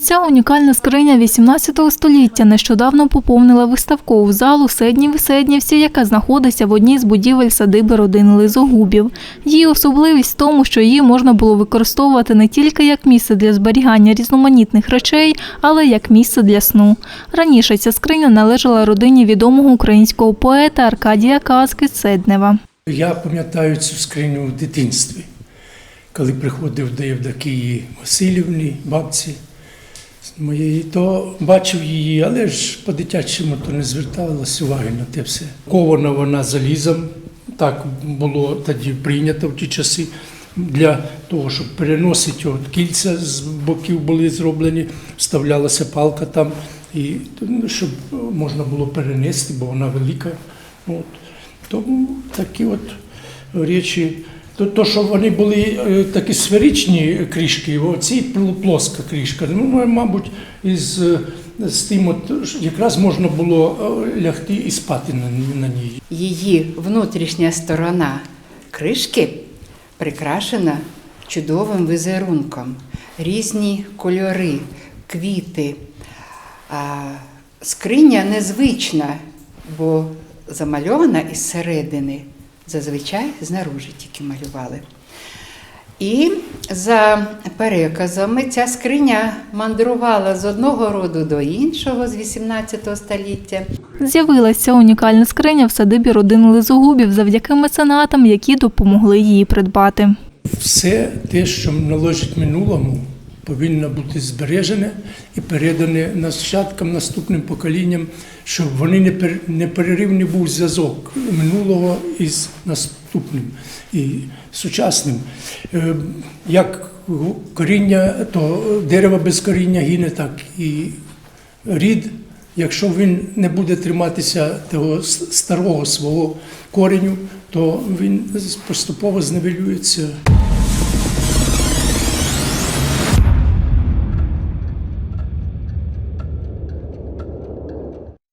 Ця унікальна скриня 18 століття нещодавно поповнила виставкову залу Седні Виседнівці, яка знаходиться в одній з будівель садиби родини Лизогубів. Її особливість в тому, що її можна було використовувати не тільки як місце для зберігання різноманітних речей, але й як місце для сну. Раніше ця скриня належала родині відомого українського поета Аркадія Казки Цеднева. Я пам'ятаю цю скриню в дитинстві, коли приходив до Євдокії Васильівни, бабці моєї, то бачив її, але ж по-дитячому то не зверталась уваги на те все. Кована вона залізом, так було тоді прийнято в ті часи. Для того, щоб переносити от кільця з боків були зроблені, вставлялася палка там, і ну, щоб можна було перенести, бо вона велика. От. Тому такі от речі. То, то що вони були е, такі сферичні кришки, оці плоска кришка, ну, мабуть, із, е, з тим, от, якраз можна було е, лягти і спати на, на ній. Її внутрішня сторона кришки прикрашена чудовим візерунком, різні кольори, квіти. А скриня незвична, бо замальована із середини. Зазвичай знаружи тільки малювали. І за переказами ця скриня мандрувала з одного роду до іншого з 18 століття. З'явилася унікальна скриня в садибі родини Лизогубів завдяки меценатам, які допомогли її придбати. Все те, що належить минулому, повинно бути збережене і передане нащадкам, наступним поколінням, щоб вони не пер- непереривний був зв'язок минулого із наступним і сучасним. Е, Як коріння, то дерево без коріння гине, так і рід, якщо він не буде триматися того старого свого кореню, то він поступово зневелюється.